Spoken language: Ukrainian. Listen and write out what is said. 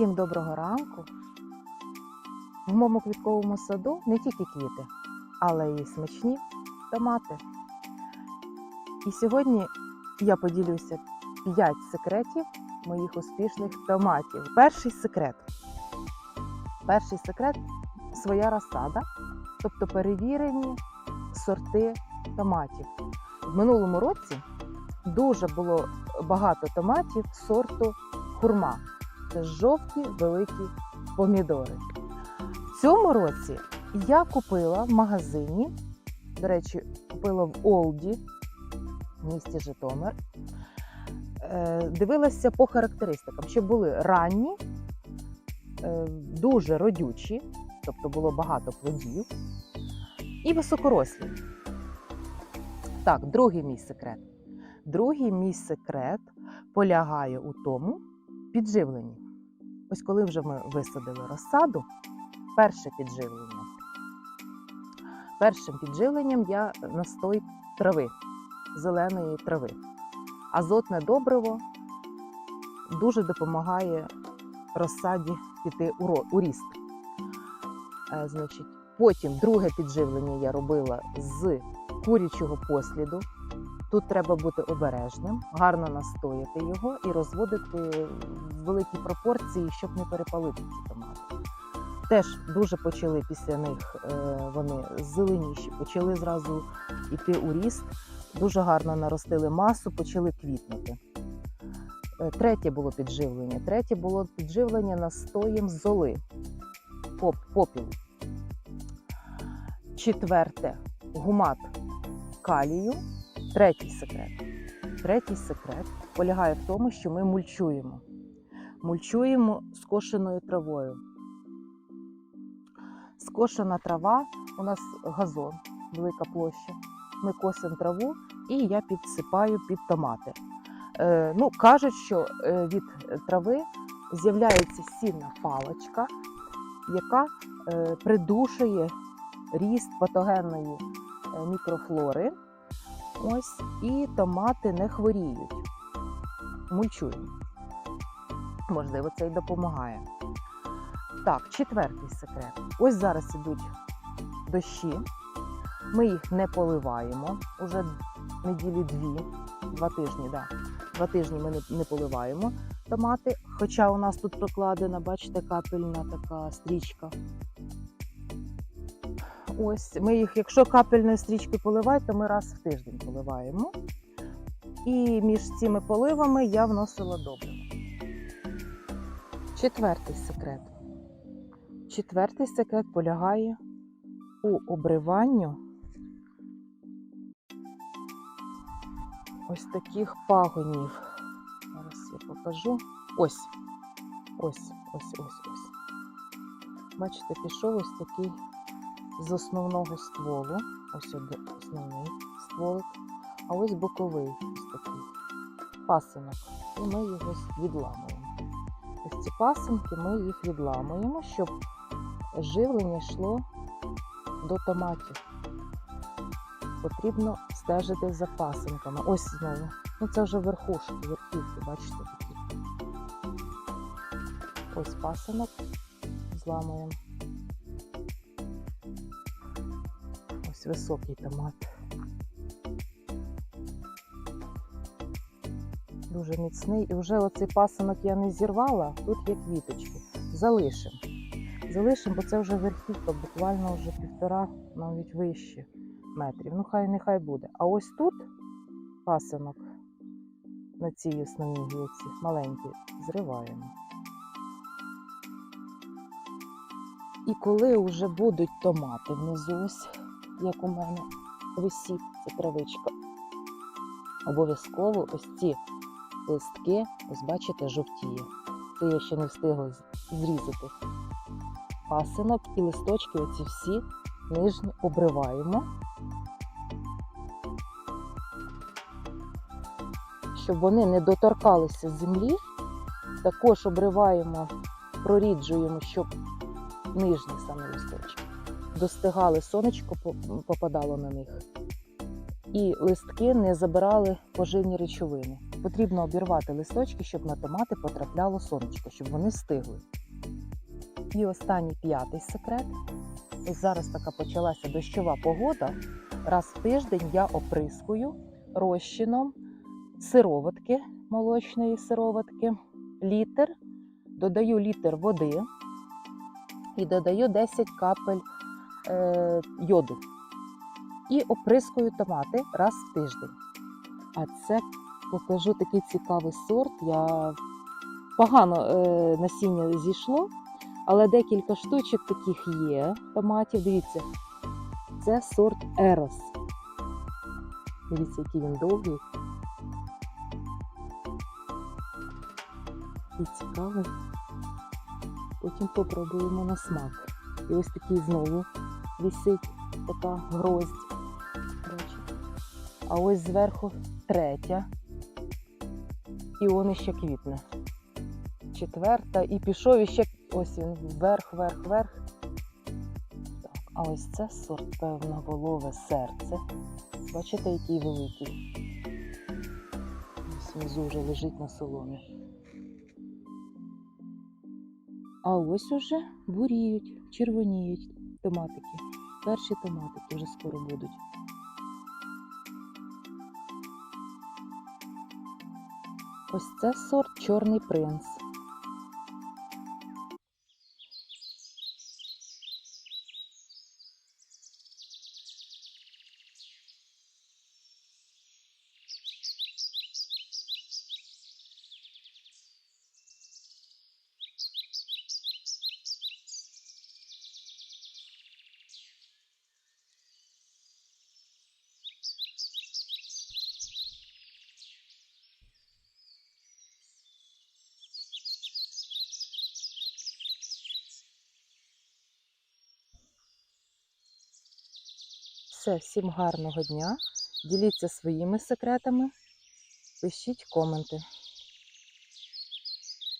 Всім доброго ранку. В моєму квітковому саду не тільки квіти, але й смачні томати. І сьогодні я поділюся 5 секретів моїх успішних томатів. Перший секрет. Перший секрет своя розсада, тобто перевірені сорти томатів. В минулому році дуже було багато томатів сорту хурма. Це жовті великі помідори. В цьому році я купила в магазині, до речі, купила в Олді в місті Житомир. Е, Дивилася по характеристикам, що були ранні, е, дуже родючі, тобто було багато плодів, і високорослі. Так, другий мій секрет. Другий мій секрет полягає у тому підживленні. Ось коли вже ми висадили розсаду, перше підживлення. Першим підживленням я настой трави, зеленої трави. Азотне добриво дуже допомагає розсаді піти у ріст. Е, Значить, потім друге підживлення я робила з курячого посліду. Тут треба бути обережним, гарно настояти його і розводити в великій пропорції, щоб не перепалити ці томати. Теж дуже почали після них е, вони зеленіші, почали зразу йти у ріст, дуже гарно наростили масу, почали квітнути. Е, Третє було підживлення. Третє було підживлення настоєм золи, поп, попілу. Четверте гумат калію. Третій секрет. Третій секрет полягає в тому, що ми мульчуємо. Мульчуємо скошеною травою. Скошена трава, у нас газон, велика площа. Ми косимо траву і я підсипаю під томати. Е, ну, кажуть, що е, від трави з'являється сильна паличка, яка е, придушує ріст патогенної е, мікрофлори. Ось і томати не хворіють. Мульчуємо. Можливо, це й допомагає. Так, четвертий секрет. Ось зараз ідуть дощі. Ми їх не поливаємо. Уже неділі дві, два тижні, да. Два тижні ми не, не поливаємо томати. Хоча у нас тут прокладена, бачите, капельна така стрічка. Ось ми їх, якщо капельною стрічкою поливають, то ми раз в тиждень поливаємо. І між цими поливами я вносила добриво. Четвертий секрет. Четвертий секрет полягає у обриванню ось таких пагонів. Зараз я покажу. Ось. Ось, ось, ось, ось. Бачите, пішов ось такий з основного стволу. Ось основний стволик, а ось боковий ось такий пасинок. І ми його відламуємо. Ось ці пасинки ми їх відламуємо, щоб живлення йшло до томатів. Потрібно стежити за пасинками. Ось знову. Ну це вже верхушки, верхівки, бачите такі. Ось пасинок зламуємо. Ось високий томат. Дуже міцний. І вже оцей пасинок я не зірвала, тут є квіточки. Залишимо. Залишимо, бо це вже верхівка, буквально вже півтора, навіть вище метрів. Ну, хай нехай буде. А ось тут пасинок на цій основній гілці, маленький, зриваємо. І коли вже будуть томати внизу, ось як у мене висить ця травичка, обов'язково ось ці листки, ось бачите, жовтіє. Це я ще не встигла зрізати. Пасинок і листочки, оці всі нижні обриваємо, щоб вони не доторкалися землі. Також обриваємо, проріджуємо, щоб нижні саме листочки достигали, сонечко попадало на них. І листки не забирали поживні речовини. потрібно обірвати листочки, щоб на томати потрапляло сонечко, щоб вони стигли. І останній п'ятий секрет. Ось зараз така почалася дощова погода. Раз в тиждень я оприскую розчином сироватки, молочної сироватки, літр, додаю літр води і додаю 10 капель йоду. І оприскую томати раз в тиждень. А це покажу такий цікавий сорт. Я погано е, насіння зійшло, але декілька штучок таких є томатів. Дивіться, це сорт Ерос. Дивіться, який він довгий. І цікавий. Потім попробуємо на смак. І ось такий знову висить така гроздь. А ось зверху третя. І он іще квітне. Четверта. І пішов іще ось він вверх, вверх, вверх. Так, а ось це сорт, певно, волове серце. Бачите, який великий. Ось внизу вже лежить на соломі. А ось уже буріють, червоніють томатики. Перші томатики вже скоро будуть. Ось це сорт Чорний принц. Все, всім гарного дня. Діліться своїми секретами, пишіть коменти.